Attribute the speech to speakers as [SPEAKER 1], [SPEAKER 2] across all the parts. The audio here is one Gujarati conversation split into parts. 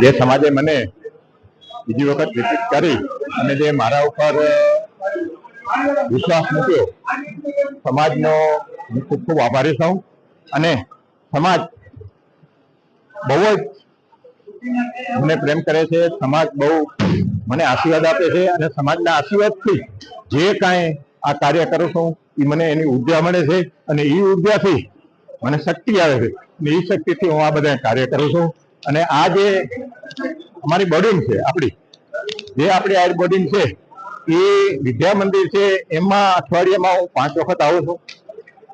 [SPEAKER 1] જે સમાજે મને બીજી વખત રિપીટ કરી અને જે મારા ઉપર વિશ્વાસ મૂક્યો, સમાજનો હું ખૂબ ખૂબ આભારી છું અને સમાજ બહુ જ મને પ્રેમ કરે છે, સમાજ બહુ મને આશીર્વાદ આપે છે અને સમાજના આશીર્વાદથી જે કાંઈ આ કાર્ય કરું છું, એ મને એની ઊર્જા મળે છે અને એ ઉર્જાથી મને શક્તિ આવે છે અને એ શક્તિથી હું આ બધા કાર્ય કરું છું. અને આ જે અમારી બોર્ડિંગ છે આપણી જે આપણી આ બોર્ડિંગ છે, એ વિદ્યા મંદિર છે, એમાં અઠવાડિયામાં હું પાંચ વખત આવું છું.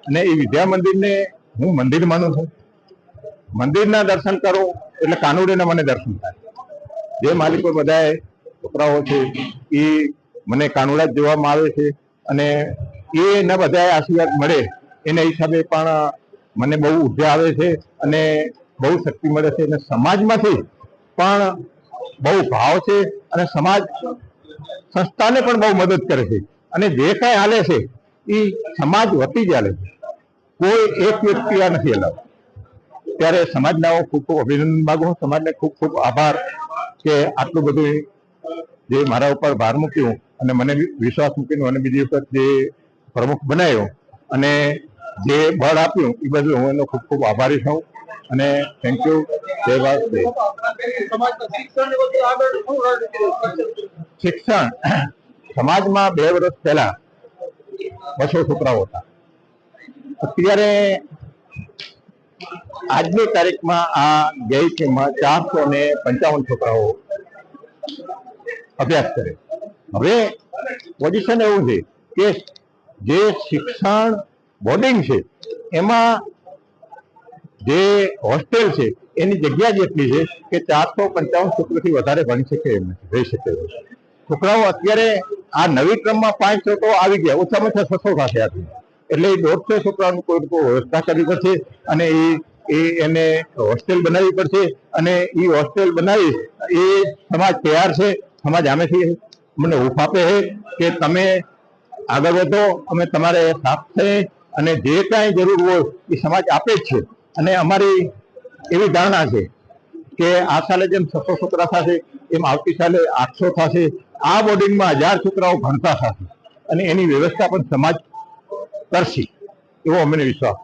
[SPEAKER 1] અને એ વિદ્યા મંદિરને હું મંદિર માનું છું. મંદિરના દર્શન કરું, એટલે કાનુડીના મને દર્શન થાય. જે માલિકો બધાએ, છોકરાઓ છે, એ મને કાનુડા જ જોવામાં આવે છે. અને એના બધાએ આશીર્વાદ મળે, એના હિસાબે પણ મને બહુ ઊર્જા આવે છે. અને બહુ શક્તિ મળે છે અને સમાજમાંથી પણ બહુ ભાવ છે અને સમાજ સંસ્થાને પણ બહુ મદદ કરે છે. અને જે કાંઈ હાલે છે એ સમાજ વતી જ હાલે છે. કોઈ એક વ્યક્તિ આ નથી હલાવતો ત્યારે સમાજના હું ખૂબ ખૂબ અભિનંદન માગું છું. સમાજને ખૂબ ખૂબ આભાર કે આટલું બધું જે મારા ઉપર ભાર મૂક્યો અને મને વિશ્વાસ મૂકીને મને બીજી વખત જે પ્રમુખ બનાવ્યો અને જે બળ આપ્યું એ બદલ હું એનો ખૂબ ખૂબ આભારી છું. અને થેન્ક યુ જય ભારત શિક્ષણ. સમાજમાં બે વર્ષ પહેલા બસો છોકરાઓ હતા. અત્યારે આજની તારીખમાં આ ગેઈટમાં ચારસો ને પંચાવન છોકરાઓ અભ્યાસ કરે. હવે પોઝિશન એવું છે કે જે શિક્ષણ બોર્ડિંગ છે, એમાં જે હોસ્ટેલ છે, એની જગ્યા જ એટલી છે કે ચારસો પંચાવન છોકરીથી વધારે ભણી શકે એમ રહી શકે છોકરાઓ અત્યારે આ નવી ક્રમમાં પાંચ છોકરો આવી ગયા, ઓછામાં ઓછા છસો થશે આવી એટલે એ દોઢસો છોકરાઓની કોઈ વ્યવસ્થા કરવી પડશે અને એ એ એને હોસ્ટેલ બનાવવી પડશે અને એ હોસ્ટેલ બનાવી એ સમાજ તૈયાર છે, સમાજ આમેથી મને હૂફ આપે છે કે તમે આગળ વધો, અમે તમારે સાથ છે અને જે કાંઈ જરૂર હોય એ સમાજ આપે જ છે. અને અમારી એવી ધારણા છે કે આ સાલે જેમ છસો છોકરા થશે, એમ આવતી સાલે આઠસો થશે આ બોર્ડિંગમાં હજાર છોકરાઓ ભણતા થશે અને એની વ્યવસ્થા પણ સમાજ કરશે, એવો અમને વિશ્વાસ.